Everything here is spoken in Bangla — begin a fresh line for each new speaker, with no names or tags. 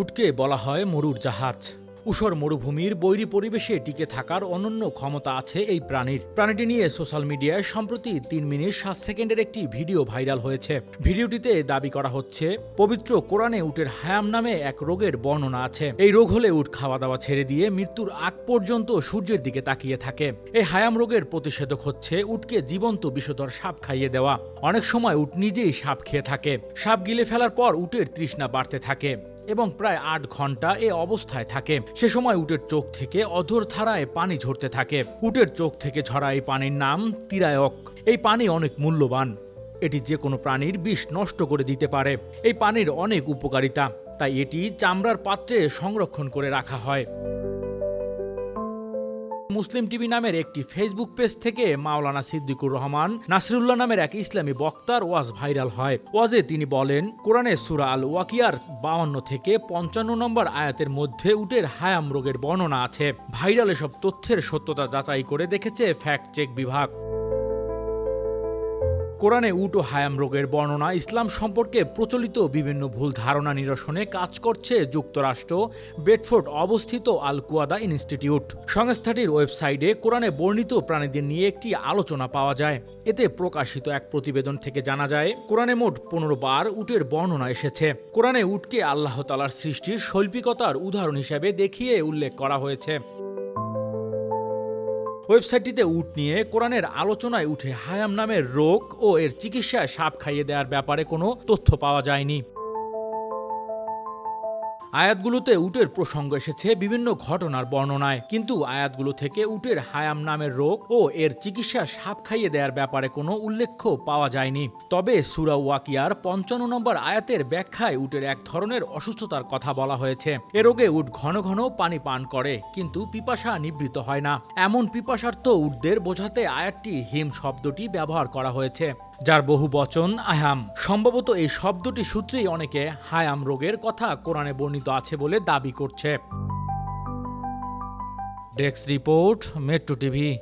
উটকে বলা হয় মরুর জাহাজ। উষর মরুভূমির বৈরী পরিবেশে টিকে থাকার অনন্য ক্ষমতা আছে এই প্রাণীর। প্রাণীটি নিয়ে সোশ্যাল মিডিয়ায় সম্প্রতি তিন মিনিট সাত সেকেন্ডের একটি ভিডিও ভাইরাল হয়েছে। ভিডিওটিতে দাবি করা হচ্ছে, পবিত্র কোরআনে উটের হায়াম নামে এক রোগের বর্ণনা আছে। এই রোগ হলে উট খাওয়া দাওয়া ছেড়ে দিয়ে মৃত্যুর আগ পর্যন্ত সূর্যের দিকে তাকিয়ে থাকে। এই হায়াম রোগের প্রতিষেধক হচ্ছে উটকে জীবন্ত বিষধর সাপ খাইয়ে দেওয়া। অনেক সময় উট নিজেই সাপ খেয়ে থাকে। সাপ গিলে ফেলার পর উটের তৃষ্ণা বাড়তে থাকে। এবং প্রায় আট ঘণ্টা এ অবস্থায় থাকে। সে সময় উটের চোখ থেকে অধর ধারায় পানি ঝরতে থাকে। উটের চোখ থেকে ঝরা এই পানির নাম তিরায়ক। এই পানি অনেক মূল্যবান। এটি যে কোনো প্রাণীর বিষ নষ্ট করে দিতে পারে। এই পানির অনেক উপকারিতা। তাই এটি চামড়ার পাত্রে সংরক্ষণ করে রাখা হয়। মুসলিম টিভি নামের একটি ফেসবুক পেজ থেকে মাওলানা সিদ্দিকুর রহমান নাসিরুল্লাহ নামের এক ইসলামী বক্তার ওয়াজ ভাইরাল হয়। ওয়াজে তিনি বলেন, কোরআনে সুরা আল ওয়াকিয়ার বাউন্ন থেকে পঞ্চান্ন নম্বর আয়াতের মধ্যে উটের হায়াম রোগের বর্ণনা আছে। ভাইরাল এসব তথ্যের সত্যতা যাচাই করে দেখেছে ফ্যাক্ট চেক বিভাগ। কোরআনে উট ও হায়াম রোগের বর্ণনা, ইসলাম সম্পর্কে প্রচলিত বিভিন্ন ভুল ধারণা নিরসনে কাজ করছে যুক্তরাষ্ট্র বেডফোর্ড অবস্থিত আল কুয়াদা ইনস্টিটিউট। সংস্থাটির ওয়েবসাইটে কোরআনে বর্ণিত প্রাণীদের নিয়ে একটি আলোচনা পাওয়া যায়। এতে প্রকাশিত এক প্রতিবেদন থেকে জানা যায়, কোরআনে মোট পনেরো বার উটের বর্ণনা এসেছে। কোরআনে উটকে আল্লাহ তালার সৃষ্টির শৈল্পিকতার উদাহরণ হিসেবে দেখিয়ে উল্লেখ করা হয়েছে। ওয়েবসাইটটিতে উট নিয়ে কোরআনের আলোচনায় উঠে হায়াম নামের রোগ ও এর চিকিৎসায় সাপ খাইয়ে দেওয়ার ব্যাপারে কোনো তথ্য পাওয়া যায়নি। আয়াতগুলোতে উটের প্রসঙ্গ এসেছে বিভিন্ন ঘটনার বর্ণনায়। কিন্তু আয়াতগুলো থেকে উটের হায়াম নামের রোগ ও এর চিকিৎসা সাপ খাইয়ে দেওয়ার ব্যাপারে কোনো উল্লেখ পাওয়া যায়নি। তবে সুরা ওয়াকিয়ার পঞ্চান্ন নম্বর আয়াতের ব্যাখ্যায় উটের এক ধরনের অসুস্থতার কথা বলা হয়েছে। এ রোগে উট ঘন ঘন পানি পান করে, কিন্তু পিপাসা নিবৃত হয় না। এমন পিপাসার্থ উটদের বোঝাতে আয়াতটি হিম শব্দটি ব্যবহার করা হয়েছে। যার বহু বচন আহাম। সম্ভবত এই শব্দটি সূত্রেই অনেকে হায়াম রোগের কথা কোরআনে বর্ণিত আছে বলে দাবি করছে। Desk report, metro TV.